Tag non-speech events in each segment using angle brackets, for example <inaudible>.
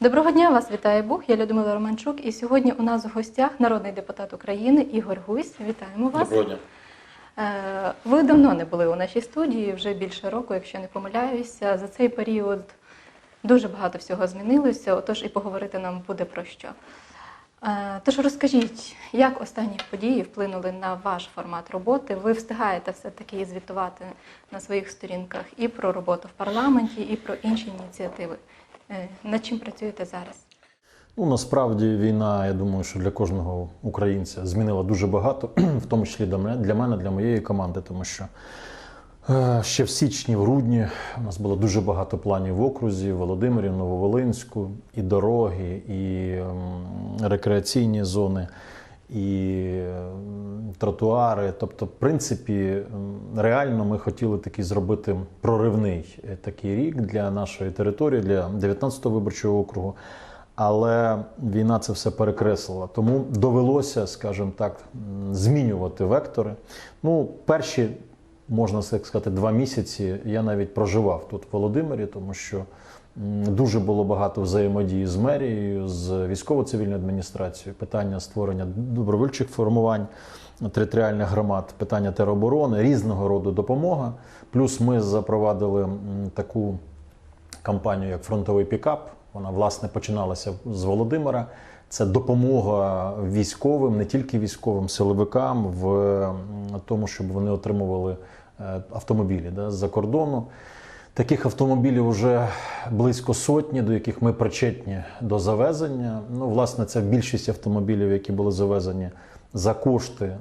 Доброго дня, вас вітає Бог. Я Людмила Романчук. І сьогодні у нас в гостях народний депутат України Ігор Гусь. Вітаємо вас. Доброго дня. Е, Ви давно не були у нашій студії, вже більше року, якщо не помиляюся. За цей період дуже багато всього змінилося, отож і поговорити нам буде про що. Е, Тож розкажіть, як останні події вплинули на ваш формат роботи? Ви встигаєте все-таки звітувати на своїх сторінках і про роботу в парламенті, і про інші ініціативи. Е, Над чим працюєте зараз? Ну насправді війна, я думаю, що для кожного українця змінила дуже багато, <clears throat> в тому числі для мене, для моєї команди, тому що е, ще в січні, в грудні у нас було дуже багато планів в окрузі, в Володимирі, Нововолинську, і дороги, і ем, рекреаційні зони, і тротуари. Тобто, в принципі, реально ми хотіли такий зробити проривний е, такий рік для нашої території, для 19-го виборчого округу. Але війна це все перекреслила. Тому довелося, скажімо так, змінювати вектори. Ну, перші, можна так сказати, два місяці я навіть проживав тут в Володимирі, тому що дуже було багато взаємодії з мерією, з військово-цивільною адміністрацією, питання створення добровольчих формувань територіальних громад, питання тероборони, різного роду допомога. Плюс ми запровадили таку кампанію як фронтовий пікап. Вона власне починалася з Володимира. Це допомога військовим, не тільки військовим, силовикам в тому, щоб вони отримували е, автомобілі да, з-за кордону. Таких автомобілів вже близько сотні, до яких ми причетні до завезення. Ну, власне, це більшість автомобілів, які були завезені за кошти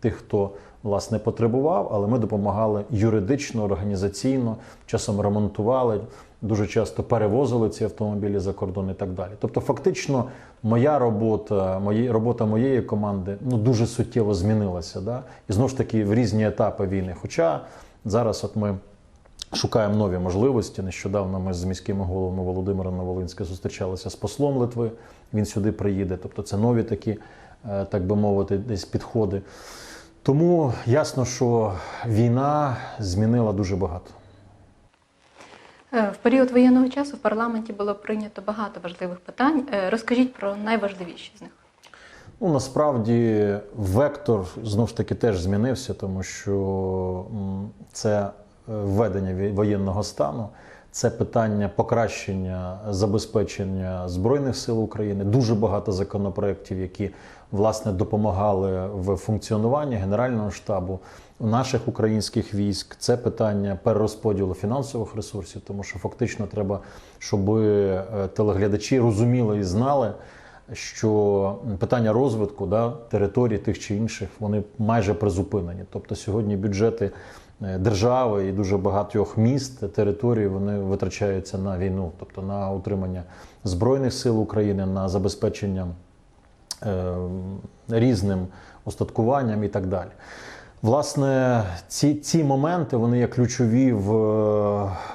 тих, хто власне потребував, але ми допомагали юридично, організаційно, часом ремонтували, дуже часто перевозили ці автомобілі за кордон і так далі. Тобто, фактично, моя робота, мої, робота моєї команди ну, дуже суттєво змінилася. Да? І знову ж таки в різні етапи війни. Хоча зараз от ми. Шукаємо нові можливості. Нещодавно ми з міськими головами Володимира Новолинська зустрічалися з послом Литви. Він сюди приїде. Тобто це нові такі, е, так би мовити, десь підходи. Тому ясно, що війна змінила дуже багато. Е, В період воєнного часу в парламенті було прийнято багато важливих питань. Е, Розкажіть про найважливіші з них. Ну, насправді вектор знову ж таки теж змінився, тому що це введення воєнного стану, це питання покращення забезпечення Збройних сил України. Дуже багато законопроєктів, які власне допомагали в функціонуванні Генерального штабу наших українських військ. Це питання перерозподілу фінансових ресурсів, тому що фактично треба, щоб е, телеглядачі розуміли і знали що питання розвитку да, територій тих чи інших вони майже призупинені. Тобто сьогодні бюджети держави і дуже багатьох міст, територій вони витрачаються на війну, тобто на утримання збройних сил України, на забезпечення е, різним устаткуванням і так далі. Власне, ці, ці моменти вони є ключові в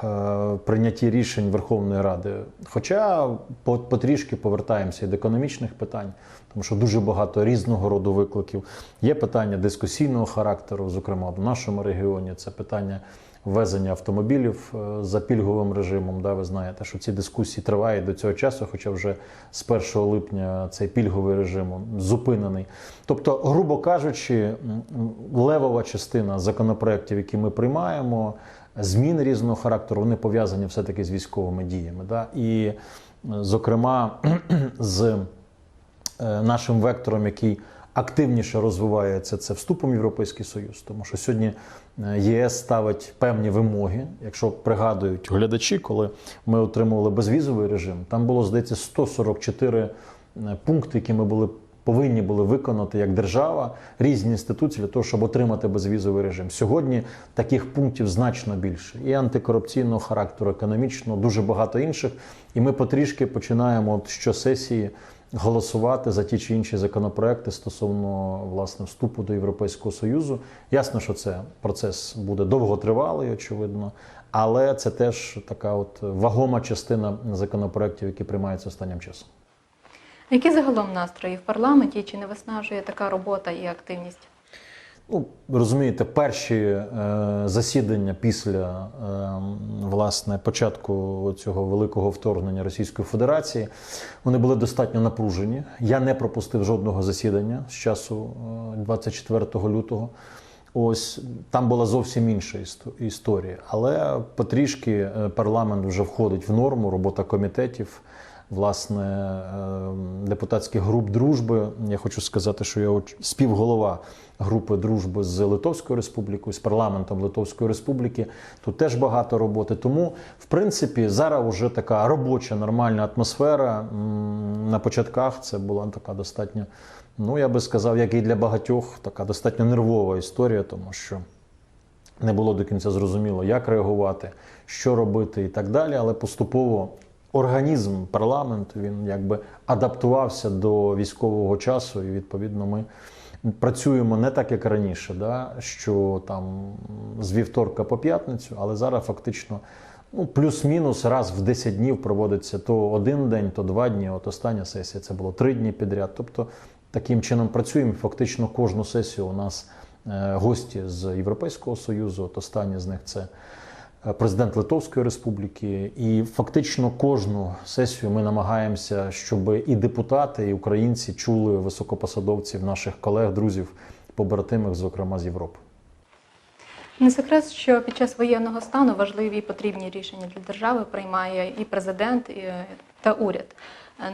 е, прийнятті рішень Верховної Ради. Хоча потрішки повертаємося і до економічних питань, тому що дуже багато різного роду викликів. Є питання дискусійного характеру, зокрема в нашому регіоні. Це питання ввезення автомобілів е, за пільговим режимом. Да, ви знаєте, що ці дискусії тривають до цього часу, хоча вже з 1 липня цей пільговий режим зупинений. Тобто, грубо кажучи, левова частина законопроєктів, які ми приймаємо, зміни різного характеру, вони пов'язані все-таки з військовими діями. Да? І, зокрема, <clears throat> з е, нашим вектором, який активніше розвивається, це вступом в Європейський Союз. Тому що сьогодні е, ЄС ставить певні вимоги. Якщо пригадують глядачі, коли ми отримували безвізовий режим, там було, здається, 144 е, пункти, які ми були. Повинні були виконати як держава різні інституції для того, щоб отримати безвізовий режим. Сьогодні таких пунктів значно більше і антикорупційного характеру, економічного, дуже багато інших. І ми потрішки починаємо от щосесії голосувати за ті чи інші законопроекти стосовно власне вступу до Європейського Союзу. Ясно, що це процес буде довготривалий, очевидно, але це теж така от вагома частина законопроектів, які приймаються останнім часом. Які загалом настрої в парламенті? Чи не виснажує така робота і активність? Ну, розумієте, перші е, засідання після е, власне початку цього великого вторгнення Російської Федерації вони були достатньо напружені. Я не пропустив жодного засідання з часу е, 24 лютого. Ось там була зовсім інша істо- історія. Але потрішки е, парламент вже входить в норму, робота комітетів власне е, депутатських груп дружби. Я хочу сказати, що я співголова групи дружби з Литовською Республікою, з парламентом Литовської Республіки. Тут теж багато роботи. Тому, в принципі, зараз вже така робоча нормальна атмосфера. На початках це була така достатньо, ну я би сказав, як і для багатьох, така достатньо нервова історія, тому що не було до кінця зрозуміло, як реагувати, що робити і так далі. Але поступово організм парламенту він якби адаптувався до військового часу, і відповідно ми працюємо не так, як раніше, да? що там з вівторка по п'ятницю, але зараз фактично. Ну, плюс-мінус раз в 10 днів проводиться то один день, то два дні. От остання сесія це було три дні підряд. Тобто таким чином працюємо. Фактично кожну сесію у нас е, гості з Європейського Союзу. От останні з них це президент Литовської Республіки. І фактично кожну сесію ми намагаємося, щоб і депутати, і українці чули високопосадовців, наших колег, друзів, побратимих, зокрема з Європи. Не секрет, що під час воєнного стану важливі і потрібні рішення для держави приймає і президент, і, та уряд.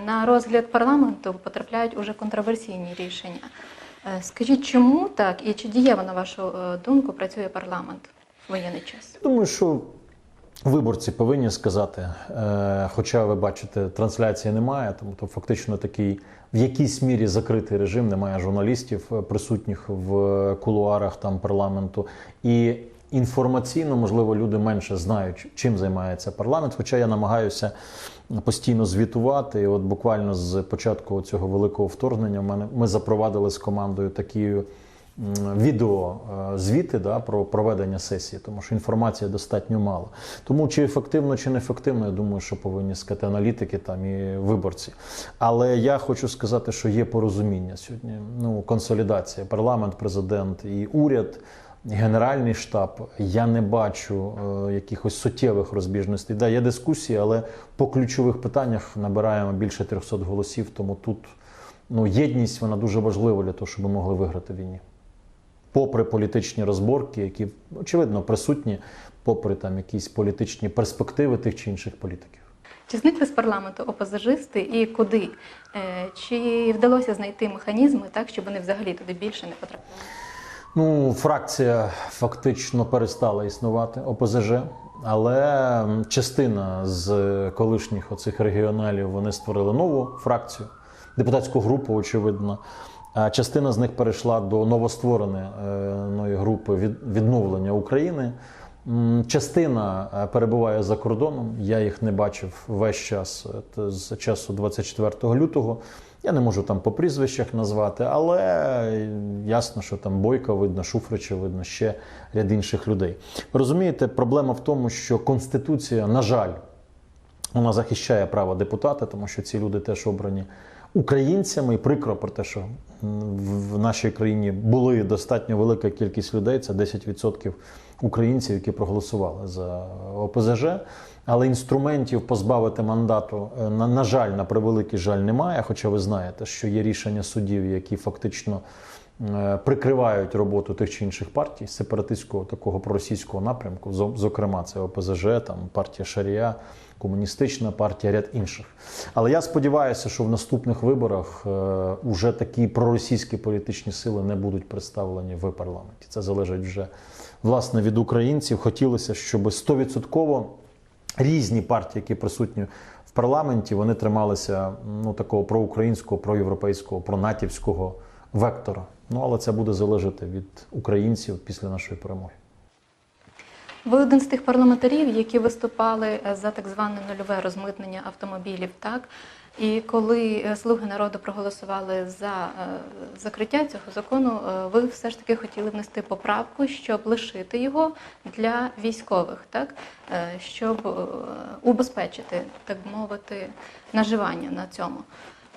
На розгляд парламенту потрапляють уже контроверсійні рішення. Е, Скажіть, чому так і чи дієво, на вашу е, думку, працює парламент воєнний час? Думаю, що виборці повинні сказати, е, хоча ви бачите, трансляції немає, тому то фактично такий в якійсь мірі закритий режим, немає журналістів е, присутніх в кулуарах там парламенту. І інформаційно, можливо, люди менше знають, чим займається парламент. Хоча я намагаюся постійно звітувати. І от буквально з початку цього великого вторгнення мене ми запровадили з командою такі м, відео е, да, про проведення сесії, тому що інформації достатньо мало. Тому чи ефективно, чи не ефективно, я думаю, що повинні сказати аналітики там і виборці. Але я хочу сказати, що є порозуміння сьогодні. Ну, консолідація, парламент, президент і уряд. Генеральний штаб, я не бачу е, якихось суттєвих розбіжностей. Да, є дискусії, але по ключових питаннях набираємо більше 300 голосів. Тому тут ну, єдність вона дуже важлива для того, щоб ми могли виграти війні. Попри політичні розборки, які очевидно присутні, попри там якісь політичні перспективи тих чи інших політиків. Чи зникли з парламенту опозажисти і куди? Е, Чи вдалося знайти механізми так, щоб вони взагалі туди більше не потрапляли? Ну, фракція фактично перестала існувати ОПЗЖ, але частина з колишніх оцих регіоналів вони створили нову фракцію, депутатську групу, очевидно. Частина з них перейшла до новоствореної групи від- відновлення України. Частина е, перебуває за кордоном. Я їх не бачив весь час е, з часу 24 лютого. Я не можу там по прізвищах назвати, але е, ясно, що там Бойка видно, Шуфрича видно, ще ряд інших людей. Розумієте, проблема в тому, що Конституція, на жаль, вона захищає права депутата, тому що ці люди теж обрані українцями. І прикро про те, що в нашій країні були достатньо велика кількість людей, це 10% українців, які проголосували за ОПЗЖ. Але інструментів позбавити мандату, е, на, на жаль, на превеликий жаль, немає. Хоча ви знаєте, що є рішення судів, які фактично е, прикривають роботу тих чи інших партій сепаратистського такого проросійського напрямку. Зо- Зокрема, це ОПЗЖ, там партія Шарія, комуністична партія, ряд інших. Але я сподіваюся, що в наступних виборах е, уже такі проросійські політичні сили не будуть представлені в парламенті. Це залежить вже власне від українців. Хотілося, щоб 100% різні партії, які присутні парламенті, вони трималися ну такого проукраїнського, проєвропейського, пронатівського вектора. Ну але це буде залежати від українців після нашої перемоги. Ви один з тих парламентарів, які виступали е, за так зване нульове розмитнення автомобілів, так? І коли е, слуги народу проголосували за е, закриття цього закону, ви все ж таки хотіли внести поправку, щоб лишити його для військових, так? Щоб убезпечити, так мовити, наживання на цьому.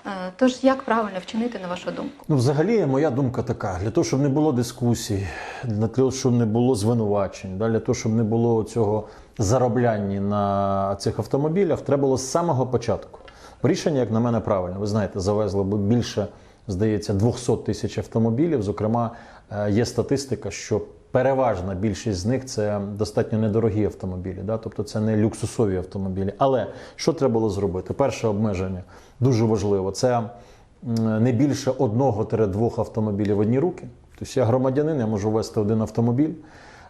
Е, Тож як правильно вчинити на вашу думку? Ну, взагалі, моя думка така: для того, щоб не було дискусій, для того, щоб не було звинувачень, для того, щоб не було цього заробляння на цих автомобілях, треба було з самого початку. Рішення, як на мене, правильне. Ви знаєте, завезли більше, здається, 200 тисяч автомобілів. Зокрема, е, є статистика, що переважна більшість з них це достатньо недорогі автомобілі, да? тобто це не люксусові автомобілі. Але що треба було зробити? Перше обмеження дуже важливо. Це не більше одного-двох автомобілів в одні руки. Тобто я громадянин, я можу вести один автомобіль,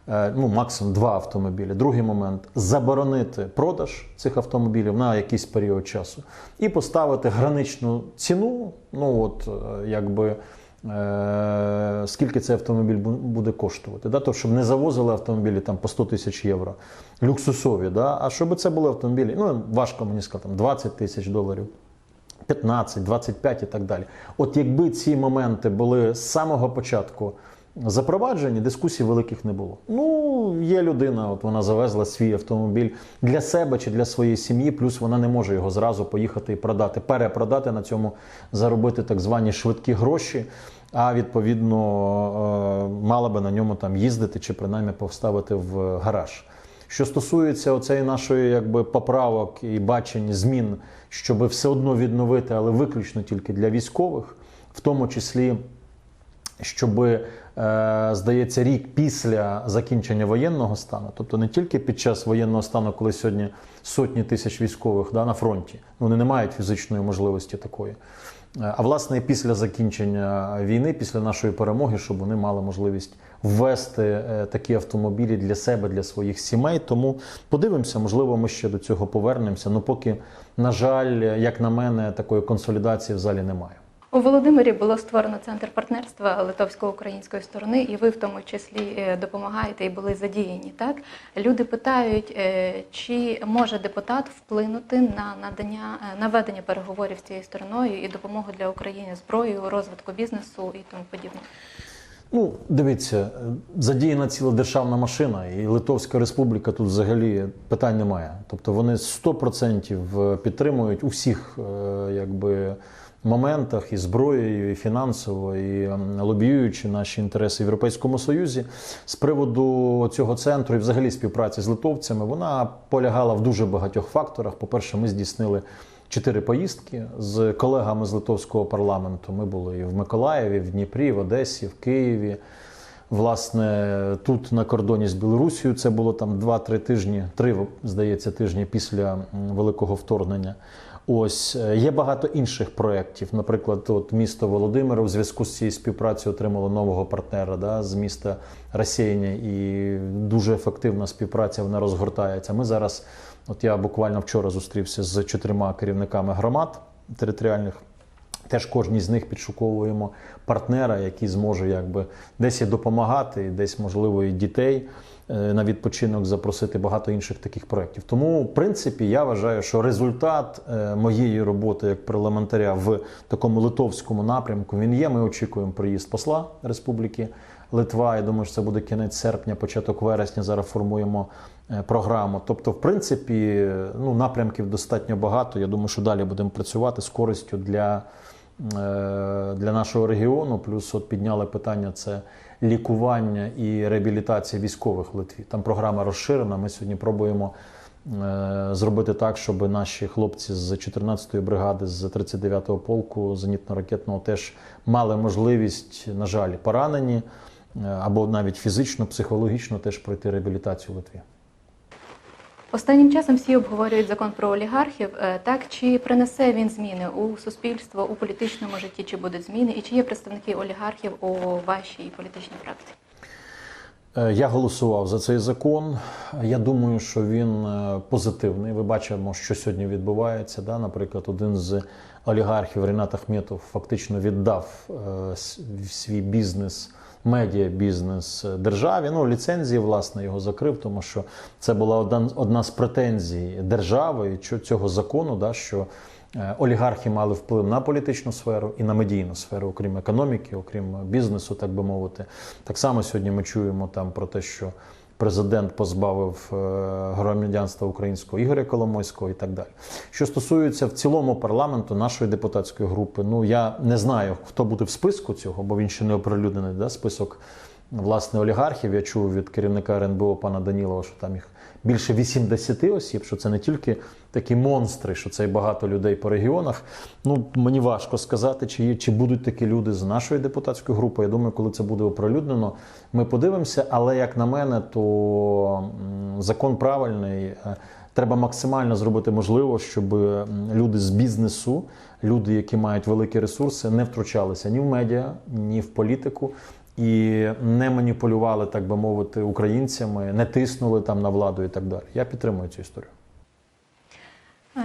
е, ну максимум два автомобілі. Другий момент заборонити продаж цих автомобілів на якийсь період часу і поставити граничну ціну. Ну от е, якби. Е, Скільки цей автомобіль буде коштувати? Да? Тобто, щоб не завозили автомобілі там, по 100 тисяч євро, люксусові, да? а щоб це були автомобілі, ну важко мені сказати, там, 20 тисяч доларів. 15, 25 і так далі. От якби ці моменти були з самого початку запроваджені, дискусій великих не було. Ну, є людина, от вона завезла свій автомобіль для себе чи для своєї сім'ї, плюс вона не може його зразу поїхати і продати, перепродати на цьому, заробити так звані швидкі гроші. А відповідно е, мала би на ньому там їздити чи принаймні поставити в гараж. Що стосується оцеї нашої якби поправок і бачень змін, щоб все одно відновити, але виключно тільки для військових, в тому числі, щоб, е, здається, рік після закінчення воєнного стану, тобто не тільки під час воєнного стану, коли сьогодні сотні тисяч військових да, на фронті, ну, вони не мають фізичної можливості такої. Е, А власне, після закінчення війни, після нашої перемоги, щоб вони мали можливість ввести е, такі автомобілі для себе, для своїх сімей. Тому подивимося, можливо, ми ще до цього повернемося. Ну поки, на жаль, як на мене, такої консолідації в залі немає. У Володимирі було створено центр партнерства литовсько-української сторони, і ви в тому числі е, допомагаєте і були задіяні. Так люди питають, е, чи може депутат вплинути на надання е, на ведення переговорів з цією стороною і допомогу для України зброєю, розвитку бізнесу і тому подібне. Ну, дивіться, задіяна ціла державна машина, і Литовська Республіка тут взагалі питань немає. Тобто вони 100% підтримують у всіх е, якби, моментах і зброєю, і фінансово, і ем, лобіюючи наші інтереси в Європейському Союзі. З приводу цього центру і взагалі співпраці з литовцями, вона полягала в дуже багатьох факторах. По-перше, ми здійснили чотири поїздки з колегами з литовського парламенту. Ми були і в Миколаєві, в Дніпрі, в Одесі, в Києві. Власне, тут на кордоні з Білорусією це було там 2-3 тижні, три, здається, тижні після великого вторгнення. Ось е, є багато інших проєктів. Наприклад, от місто Володимир у зв'язку з цією співпрацею отримало нового партнера да, з міста Росіяня, і дуже ефективна співпраця вона розгортається. Ми зараз, от я буквально вчора зустрівся з чотирма керівниками громад територіальних. Теж кожній з них підшуковуємо партнера, який зможе якби десь і допомагати, десь можливо і дітей на відпочинок запросити багато інших таких проєктів. Тому, в принципі, я вважаю, що результат е, моєї роботи як парламентаря в такому литовському напрямку він є. Ми очікуємо приїзд посла Республіки Литва. Я думаю, що це буде кінець серпня, початок вересня. Зараз формуємо е, програму. Тобто, в принципі, е, ну напрямків достатньо багато. Я думаю, що далі будемо працювати з користю для. Е, для нашого регіону. Плюс от підняли питання це лікування і реабілітація військових в Литві. Там програма розширена. Ми сьогодні пробуємо е, зробити так, щоб наші хлопці з 14-ї бригади, з 39-го полку зенітно-ракетного теж мали можливість, на жаль, поранені е, або навіть фізично, психологічно теж пройти реабілітацію в Литві. Останнім часом всі обговорюють закон про олігархів. Е, Так чи принесе він зміни у суспільство, у політичному житті, чи будуть зміни, і чи є представники олігархів у вашій політичній фракції? Е, Я голосував за цей закон. Я думаю, що він е, позитивний. Ви бачимо, що сьогодні відбувається. Да? Наприклад, один з олігархів Ренат Ахметов фактично віддав свій бізнес. Медіа-бізнес державі. Ну, ліцензії, власне, його закрив, тому що це була одна, одна з претензій держави цього закону, да, що е, олігархи мали вплив на політичну сферу і на медійну сферу, окрім економіки, окрім бізнесу, так би мовити. Так само сьогодні ми чуємо там про те, що президент позбавив е, громадянства українського Ігоря Коломойського і так далі. Що стосується в цілому парламенту нашої депутатської групи, ну я не знаю, хто буде в списку цього, бо він ще не оприлюднений, да, список власне олігархів. Я чув від керівника РНБО пана Данілова, що там їх більше 80 осіб, що це не тільки такі монстри, що це і багато людей по регіонах. Ну мені важко сказати, чи є, чи будуть такі люди з нашої депутатської групи. Я думаю, коли це буде оприлюднено, ми подивимося. Але як на мене, то закон правильний. Е, Треба максимально зробити можливо, щоб люди з бізнесу, люди, які мають великі ресурси, не втручалися ні в медіа, ні в політику і не маніпулювали, так би мовити, українцями, не тиснули там на владу і так далі. Я підтримую цю історію. Е,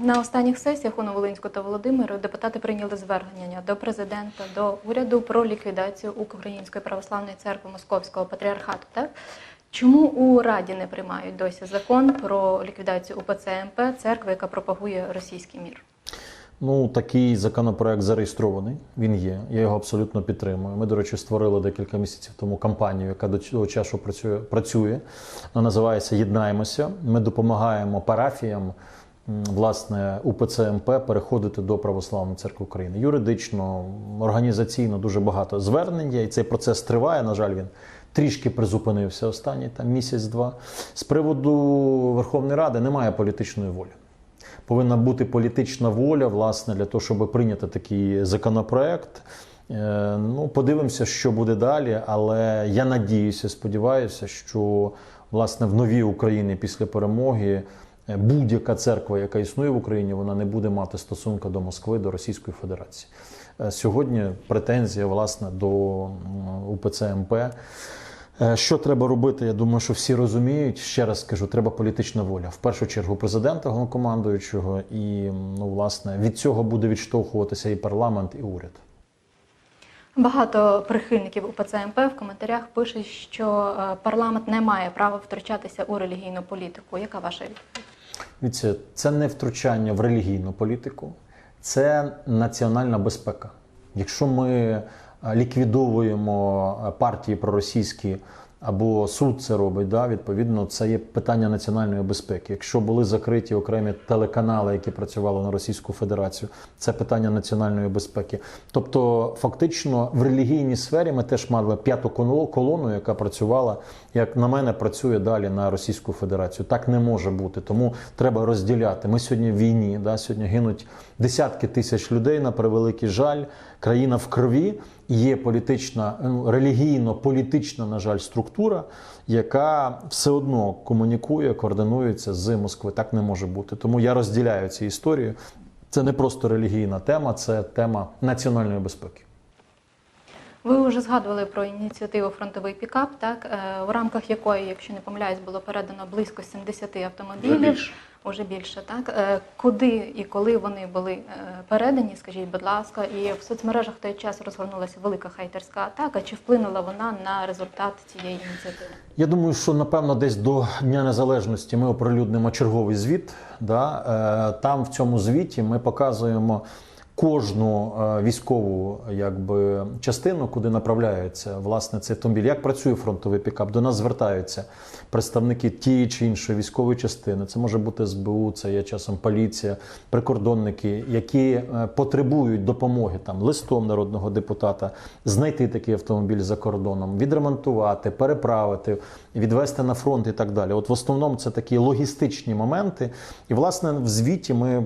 На останніх сесіях у Новолинську та Володимиру депутати прийняли звернення до президента, до уряду про ліквідацію Української православної церкви Московського патріархату. Так чому у Раді не приймають досі закон про ліквідацію УПЦ МП церкви, яка пропагує російський мір? Ну, такий законопроект зареєстрований. Він є. Я його абсолютно підтримую. Ми, до речі, створили декілька місяців тому кампанію, яка до цього часу працює. працює. Вона називається Єднаймося. Ми допомагаємо парафіям. Власне, УПЦ МП переходити до Православної церкви України юридично, організаційно дуже багато звернень є, і цей процес триває. На жаль, він трішки призупинився останній там місяць-два. З приводу Верховної Ради немає політичної волі повинна бути політична воля, власне, для того, щоб прийняти такий законопроект. Е, Ну, подивимося, що буде далі. Але я надіюся, сподіваюся, що власне в новій Україні після перемоги е, будь-яка церква, яка існує в Україні, вона не буде мати стосунку до Москви, до Російської Федерації. Е, Сьогодні претензія власне до УПЦ МП. Е, Що треба робити? Я думаю, що всі розуміють. Ще раз скажу, треба політична воля. В першу чергу президента головнокомандуючого, і ну власне від цього буде відштовхуватися і парламент, і уряд. Багато прихильників УПЦ МП в коментарях пишуть, що е, парламент не має права втручатися у релігійну політику. Яка ваша відповідь? Це не втручання в релігійну політику, це національна безпека. Якщо ми ліквідовуємо е, партії проросійські або суд це робить, да, відповідно, це є питання національної безпеки. Якщо були закриті окремі телеканали, які працювали на Російську Федерацію, це питання національної безпеки. Тобто, фактично, в релігійній сфері ми теж мали п'яту коло- колону, яка працювала, як на мене, працює далі на Російську Федерацію. Так не може бути. Тому треба розділяти. Ми сьогодні в війні, да, сьогодні гинуть десятки тисяч людей на превеликий жаль. Країна в крові. Є політична, ну, релігійно-політична, на жаль, структура, яка все одно комунікує, координується з Москви. Так не може бути. Тому я розділяю ці історії. Це не просто релігійна тема, це тема національної безпеки. Ви вже згадували про ініціативу фронтовий пікап, так е, в рамках якої, якщо не помиляюсь, було передано близько 70 автомобілів. Вже більше. Уже більше, так Е, куди і коли вони були е, передані, скажіть, будь ласка, і в соцмережах в той час розгорнулася велика хейтерська атака. Чи вплинула вона на результат цієї ініціативи? Я думаю, що напевно десь до Дня Незалежності ми оприлюднимо черговий звіт. Да? Е, Там в цьому звіті ми показуємо кожну е, військову якби, частину, куди направляється власне цей автомобіль. Як працює фронтовий пікап? До нас звертаються представники тієї чи іншої військової частини. Це може бути СБУ, це є часом поліція, прикордонники, які е, потребують допомоги там листом народного депутата знайти такий автомобіль за кордоном, відремонтувати, переправити, відвести на фронт і так далі. От в основному це такі логістичні моменти. І власне в звіті ми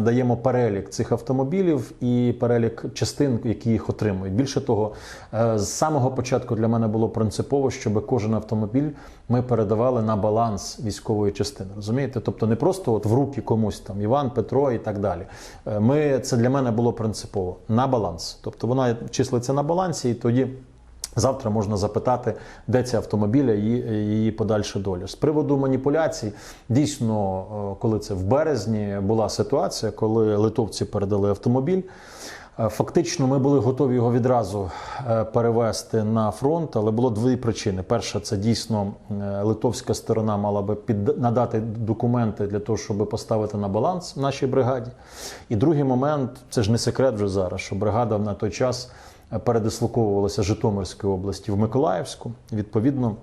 даємо перелік цих автомобілів і перелік частин, які їх отримують. Більше того, е, з самого початку для мене було принципово, щоб кожен автомобіль ми передавали на баланс військової частини. Розумієте? Тобто не просто от в руки комусь там Іван, Петро і так далі. Е, Ми це для мене було принципово на баланс. Тобто вона числиться на балансі, і тоді. Завтра можна запитати, де ці автомобілі і її подальша доля. З приводу маніпуляцій, дійсно, е, коли це в березні була ситуація, коли литовці передали автомобіль. Е, Фактично, ми були готові його відразу е, перевести на фронт, але було дві причини. Перша, це дійсно литовська сторона мала би під надати документи для того, щоб поставити на баланс в нашій бригаді. І другий момент це ж не секрет вже зараз, що бригада на той час передислоковувалася Житомирської області в Миколаївську. Відповідно,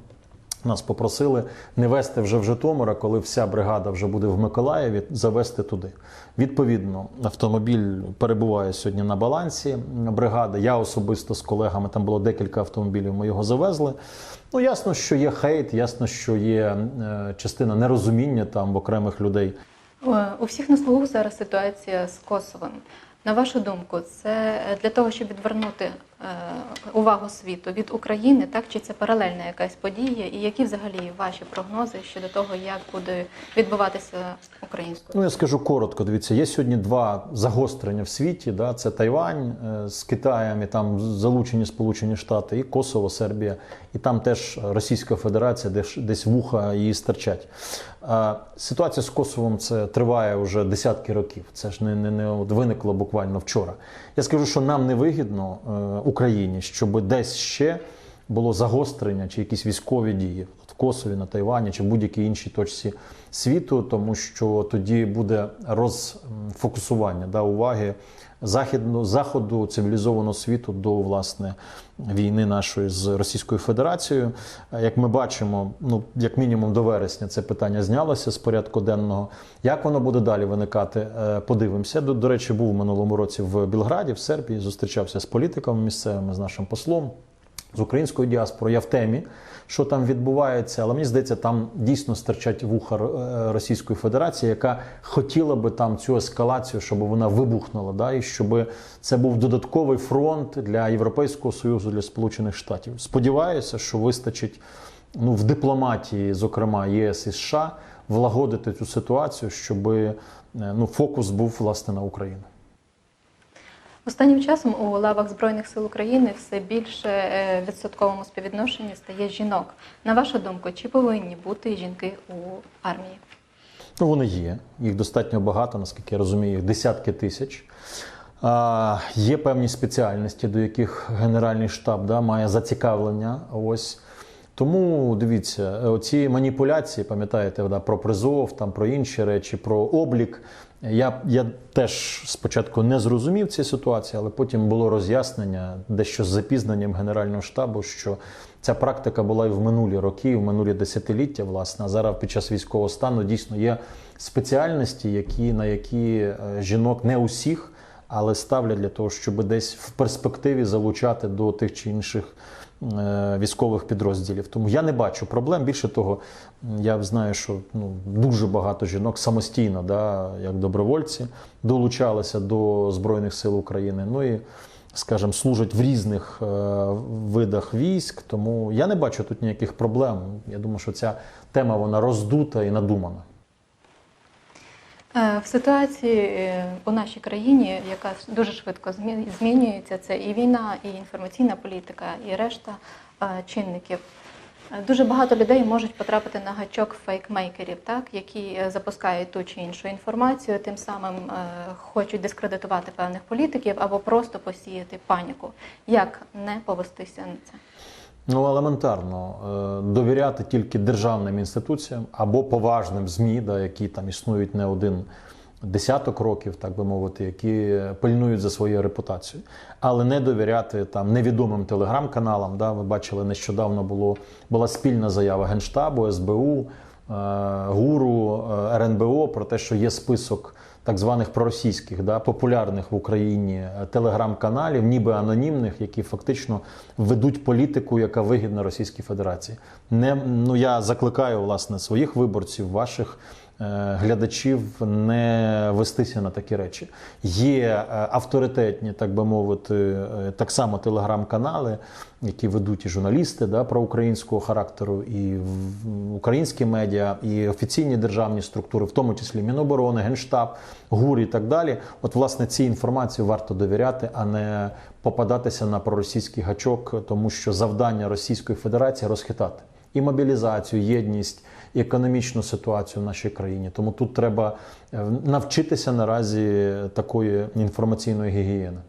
Нас попросили не вести вже в Житомир, а коли вся бригада вже буде в Миколаєві, завести туди. Відповідно, автомобіль перебуває сьогодні на балансі бригади. Я особисто з колегами там було декілька автомобілів. Ми його завезли. Ну ясно, що є хейт, ясно, що є е, частина нерозуміння там в окремих людей. Е, У всіх на слуху зараз ситуація з Косовом. На вашу думку, це для того, щоб відвернути е, увагу світу від України, так чи це паралельна якась подія? І які взагалі ваші прогнози щодо того, як буде відбуватися українською? Ну, я скажу коротко. Дивіться, є сьогодні два загострення в світі. Да? Це Тайвань е, з Китаєм, і там залучені Сполучені Штати, і Косово, Сербія, і там теж Російська Федерація, десь, десь вуха її стирчать. Ситуація з Косовом це триває вже десятки років. Це ж не, не, не виникло буквально вчора. Я скажу, що нам не вигідно е, Україні, щоб десь ще було загострення чи якісь військові дії Косові, на Тайвані чи будь-якій іншій точці світу, тому що тоді буде розфокусування да, уваги західного заходу цивілізованого світу до власне війни нашої з Російською Федерацією. Як ми бачимо, ну як мінімум до вересня це питання знялося з порядку денного. Як воно буде далі виникати? е, Подивимося. До, до речі, був минулому році в Білграді, в Сербії, зустрічався з політиками місцевими, з нашим послом з українською діаспорою. Я в темі, що там відбувається, але мені здається, там дійсно стирчать вуха е, Російської Федерації, яка хотіла би там цю ескалацію, щоб вона вибухнула, да, і щоб це був додатковий фронт для Європейського союзу, для Сполучених Штатів. Сподіваюся, що вистачить ну, в дипломатії, зокрема ЄС і США, влагодити цю ситуацію, щоб е, ну, фокус був власне на Україну. Останнім часом у лавах Збройних сил України все більше е, відсотковому співвідношенні стає жінок. На вашу думку, чи повинні бути жінки у армії? Ну, вони є. Їх достатньо багато, наскільки я розумію, їх десятки тисяч. А, є певні спеціальності, до яких Генеральний штаб да, має зацікавлення. Ось. Тому дивіться, оці маніпуляції, пам'ятаєте, да, про призов, там, про інші речі, про облік. Я, я теж спочатку не зрозумів цієї ситуації, але потім було роз'яснення дещо з запізненням Генерального штабу, що ця практика була і в минулі роки, і в минулі десятиліття, власне. А зараз під час військового стану дійсно є спеціальності, які, на які е, жінок не усіх, але ставлять для того, щоб десь в перспективі залучати до тих чи інших військових підрозділів. Тому я не бачу проблем. Більше того, я знаю, що ну, дуже багато жінок самостійно, да, як добровольці, долучалися до Збройних сил України. Ну і скажімо, служать в різних е, видах військ. Тому я не бачу тут ніяких проблем. Я думаю, що ця тема вона роздута і надумана. Е, В ситуації е, у нашій країні, яка дуже швидко змі- змінюється, це і війна, і інформаційна політика, і решта е, чинників. Дуже багато людей можуть потрапити на гачок фейкмейкерів, так які запускають ту чи іншу інформацію, тим самим хочуть дискредитувати певних політиків або просто посіяти паніку. Як не повестися на це? Ну, елементарно е, довіряти тільки державним інституціям або поважним ЗМІ, да, які там існують не один десяток років, так би мовити, які пильнують за своєю репутацією, але не довіряти там невідомим телеграм-каналам. Да, ви бачили, нещодавно було була спільна заява Генштабу, СБУ, е, ГУРу, е, РНБО про те, що є список так званих проросійських, да, популярних в Україні е, телеграм-каналів, ніби анонімних, які фактично ведуть політику, яка вигідна Російській Федерації. Не, ну, я закликаю власне своїх виборців, ваших глядачів не вестися на такі речі. Є е, авторитетні, так би мовити, е, так само телеграм-канали, які ведуть і журналісти да, про українського характеру, і українські медіа, і офіційні державні структури, в тому числі Міноборони, Генштаб, ГУР і так далі. От, власне, цій інформації варто довіряти, а не попадатися на проросійський гачок, тому що завдання Російської Федерації розхитати і мобілізацію, єдність, економічну ситуацію в нашій країні. Тому тут треба е, навчитися наразі такої інформаційної гігієни.